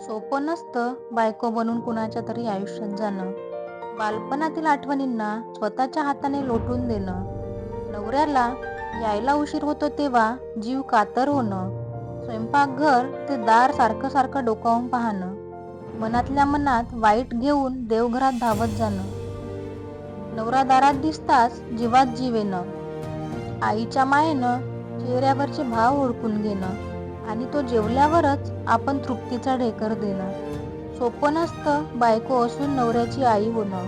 सोपं नसतं बायको बनून कुणाच्या तरी आयुष्यात जाणं. बालपणातील आठवणींना स्वतःच्या हाताने लोटून देणं. नवऱ्याला यायला उशीर होतो तेव्हा जीव कातर होणं. स्वयंपाकघर ते दार सारखं सारखं डोकावून पाहणं. मनातल्या मनात वाईट घेऊन देवघरात धावत जाणं. नवरा दारात दिसताच जीवात जीव येणं. आईच्या मायेनं चेहऱ्यावरचे भाव ओळखून घेणं. आणि तो जेवल्यावरच आपण तृप्तीचा ढेकर देणं सोपं नसतं बायको असून नवऱ्याची आई होणं.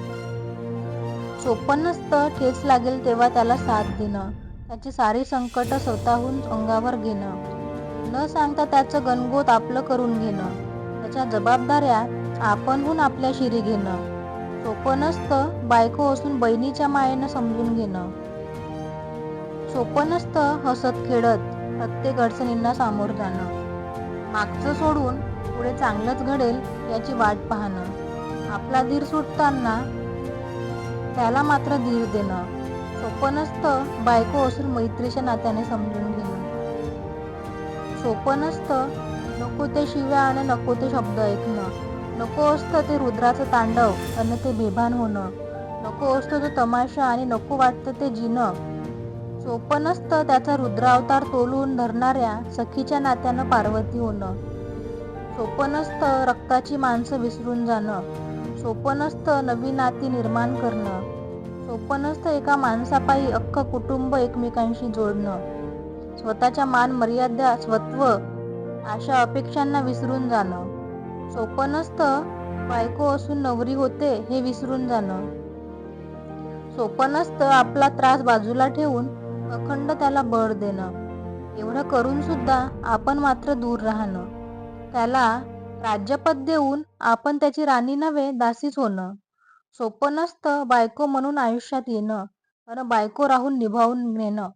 सोपं नसतं ठेच लागेल तेव्हा त्याला साथ देणं. त्याची सारी संकट स्वतःहून अंगावर घेणं. न सांगता त्याचं गणगोत आपलं करून घेणं. त्याच्या जबाबदाऱ्या आपणहून आपल्या शिरी घेणं. सोपं नसतं बायको असून बहिणीच्या मायेनं समजून घेणं. सोपं नसतं हसत खेळत. प्रत्येक अडचणींना सामोरं जाणं. मागचं सोडून पुढे चांगलंच घडेल याची वाट पाहणं. आपला धीर सुटताना त्याला मात्र धीर देणं. सोपं नसतं बायको असून मैत्रीच्या नात्याने समजून घेणं. सोपं नसतं नको ते शिव्या आणि नको ते शब्द ऐकणं. नको असतं ते रुद्राचं तांडव आणि ते बेभान होणं. नको असतं तो तमाशा आणि नको वाटतं ते जिणं. सोपं नसतं त्याचा रुद्रावतार तोलून धरणाऱ्या सखीच्या नात्यानं पार्वती होणं सोपं नसतं रक्ताची माणसं विसरून जाणं. सोपं नसतं नवी नाती निर्माण करणं. सोपं नसतं एका माणसापायी अख्खं कुटुंब एकमेकांशी जोडणं. स्वतःच्या मान मर्यादा स्वत्व अशा अपेक्षांना विसरून जाणं. सोपं नसतं बायको असून नवरी होते हे विसरून जाणं. सोपं नसतं आपला त्रास बाजूला ठेवून अखंड त्याला बळ देणं. एवढं करून सुद्धा आपण मात्र दूर राहणं. त्याला राज्यपद देऊन आपण त्याची राणी नव्हे दासीच होणं. सोपं नसतं बायको म्हणून आयुष्यात येणं. आणि बायको राहून निभावून नेणं.